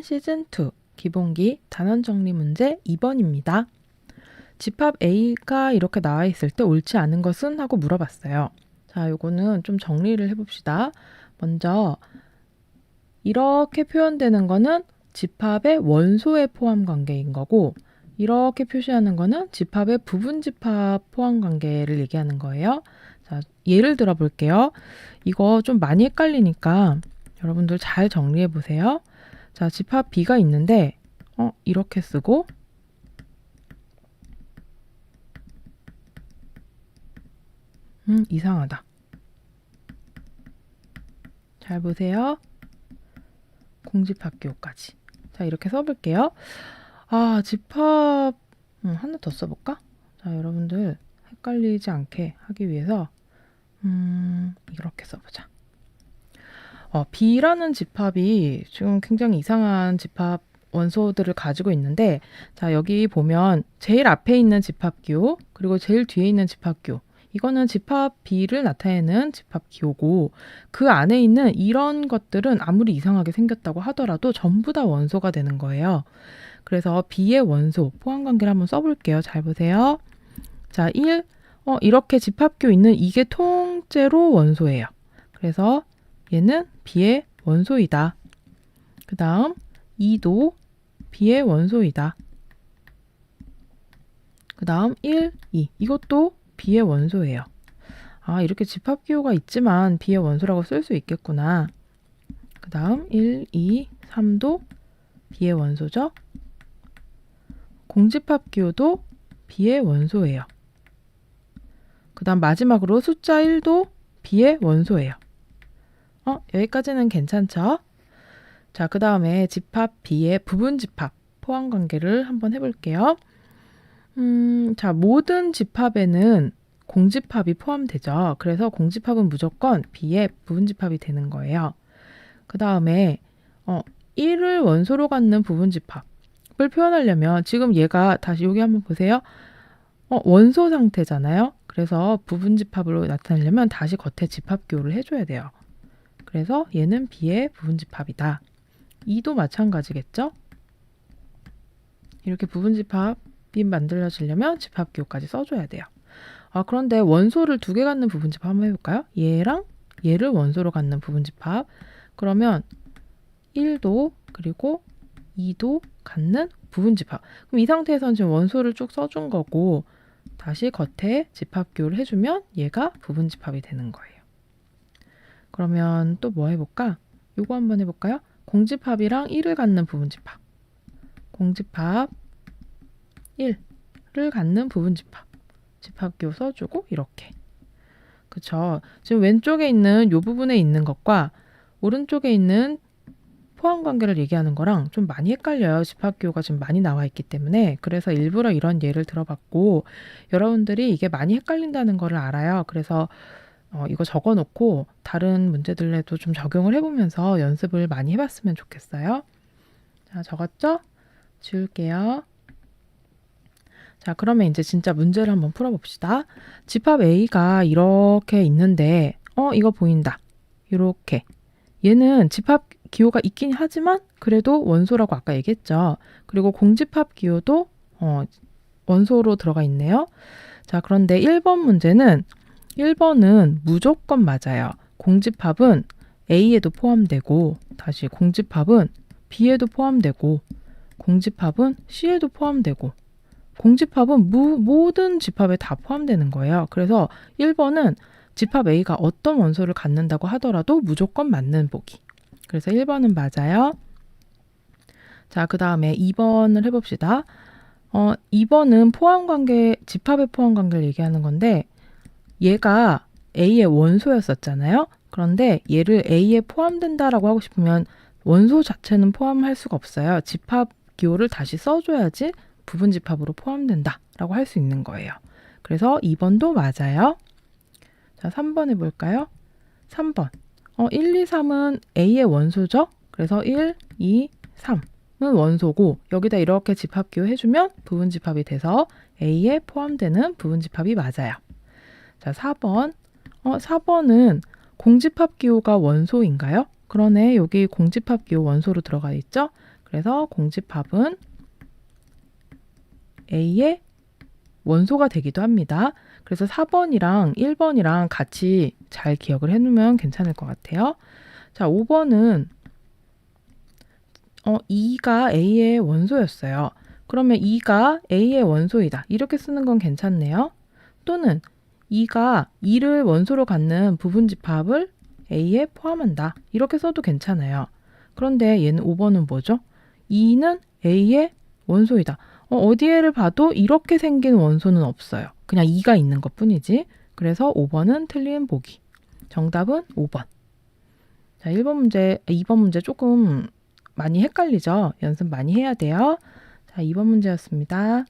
시즌2 기본기 단원 정리 문제 2번입니다. 집합 A가 이렇게 나와 있을 때 옳지 않은 것은 하고 물어봤어요. 자, 요거는 좀 정리를 해봅시다. 먼저 이렇게 표현되는 거는 집합의 원소의 포함 관계인 거고 이렇게 표시하는 거는 집합의 부분 집합 포함 관계를 얘기하는 거예요. 자, 예를 들어 볼게요. 이거 좀 많이 헷갈리니까 여러분들 잘 정리해 보세요. 자, 집합 B가 있는데 어, 이렇게 쓰고 음, 이상하다. 잘 보세요. 공집학교까지. 자, 이렇게 써볼게요. 아, 집합, 음, 하나 더 써볼까? 자, 여러분들 헷갈리지 않게 하기 위해서, 음, 이렇게 써보자. 어, B라는 집합이 지금 굉장히 이상한 집합 원소들을 가지고 있는데, 자, 여기 보면 제일 앞에 있는 집합기호, 그리고 제일 뒤에 있는 집합기호, 이거는 집합 B를 나타내는 집합 기호고 그 안에 있는 이런 것들은 아무리 이상하게 생겼다고 하더라도 전부 다 원소가 되는 거예요. 그래서 B의 원소 포함 관계를 한번 써볼게요. 잘 보세요. 자, 1. 어, 이렇게 집합기호 있는 이게 통째로 원소예요. 그래서 얘는 B의 원소이다. 그 다음 2도 B의 원소이다. 그 다음 1, 2. 이것도 B의 원소예요. 아, 이렇게 집합 기호가 있지만 B의 원소라고 쓸 수 있겠구나. 그 다음 1, 2, 3도 B의 원소죠. 공집합 기호도 B의 원소예요. 그 다음 마지막으로 숫자 1도 B의 원소예요. 어, 여기까지는 괜찮죠? 자, 그 다음에 집합 B의 부분 집합 포함 관계를 한번 해볼게요. 음, 자, 모든 집합에는 공집합이 포함되죠. 그래서 공집합은 무조건 B의 부분 집합이 되는 거예요. 그 다음에 어, 1을 원소로 갖는 부분 집합을 표현하려면 지금 얘가 다시 여기 한번 보세요. 어, 원소 상태잖아요. 그래서 부분 집합으로 나타내려면 다시 겉에 집합교를 해줘야 돼요. 그래서 얘는 B의 부분집합이다. 2도 마찬가지겠죠? 이렇게 부분집합이 만들어지려면 집합기호까지 써줘야 돼요. 아, 그런데 원소를 두 개 갖는 부분집합 한번 해볼까요? 얘랑 얘를 원소로 갖는 부분집합. 그러면 1도 그리고 2도 갖는 부분집합. 그럼 이 상태에서는 지금 원소를 쭉 써준 거고 다시 겉에 집합교를 해주면 얘가 부분집합이 되는 거예요. 그러면 또 뭐 해볼까? 요거 한번 해볼까요? 공집합이랑 1을 갖는 부분집합. 공집합 1을 갖는 부분집합. 집합기호 써주고 이렇게. 그쵸. 지금 왼쪽에 있는 요 부분에 있는 것과 오른쪽에 있는 포함 관계를 얘기하는 거랑 좀 많이 헷갈려요. 집합기호가 지금 많이 나와 있기 때문에. 그래서 일부러 이런 예를 들어봤고, 여러분들이 이게 많이 헷갈린다는 거를 알아요. 그래서 어, 이거 적어 놓고 다른 문제들에도 좀 적용을 해보면서 연습을 많이 해봤으면 좋겠어요. 자, 적었죠? 지울게요. 자, 그러면 이제 진짜 문제를 한번 풀어봅시다. 집합 A가 이렇게 있는데, 어, 이거 보인다. 이렇게. 얘는 집합 기호가 있긴 하지만 그래도 원소라고 아까 얘기했죠. 그리고 공집합 기호도 어, 원소로 들어가 있네요. 자, 그런데 1번 문제는 1번은 무조건 맞아요. 공집합은 A에도 포함되고, 다시 공집합은 B에도 포함되고, 공집합은 C에도 포함되고, 공집합은 무, 모든 집합에 다 포함되는 거예요. 그래서 1번은 집합 A가 어떤 원소를 갖는다고 하더라도 무조건 맞는 보기. 그래서 1번은 맞아요. 자, 그 다음에 2번을 해봅시다. 어, 2번은 포함 관계, 집합의 포함 관계를 얘기하는 건데, 얘가 A의 원소였었잖아요. 그런데 얘를 A에 포함된다라고 하고 싶으면 원소 자체는 포함할 수가 없어요. 집합 기호를 다시 써줘야지 부분 집합으로 포함된다라고 할 수 있는 거예요. 그래서 2번도 맞아요. 자, 3번 해볼까요? 3번. 어, 1, 2, 3은 A의 원소죠? 그래서 1, 2, 3은 원소고 여기다 이렇게 집합 기호 해주면 부분 집합이 돼서 A에 포함되는 부분 집합이 맞아요. 자, 4번. 어, 4번은 공집합 기호가 원소인가요? 그러네. 여기 공집합 기호 원소로 들어가 있죠? 그래서 공집합은 A의 원소가 되기도 합니다. 그래서 4번이랑 1번이랑 같이 잘 기억을 해놓으면 괜찮을 것 같아요. 자, 5번은 어, 2가 A의 원소였어요. 그러면 2가 A의 원소이다. 이렇게 쓰는 건 괜찮네요. 또는 2가 2를 원소로 갖는 부분 집합을 A에 포함한다. 이렇게 써도 괜찮아요. 그런데 얘는 5번은 뭐죠? 2는 A의 원소이다. 어, 어디에를 봐도 이렇게 생긴 원소는 없어요. 그냥 2가 있는 것 뿐이지. 그래서 5번은 틀린 보기. 정답은 5번. 자, 1번 문제, 2번 문제 조금 많이 헷갈리죠? 연습 많이 해야 돼요. 자, 2번 문제였습니다.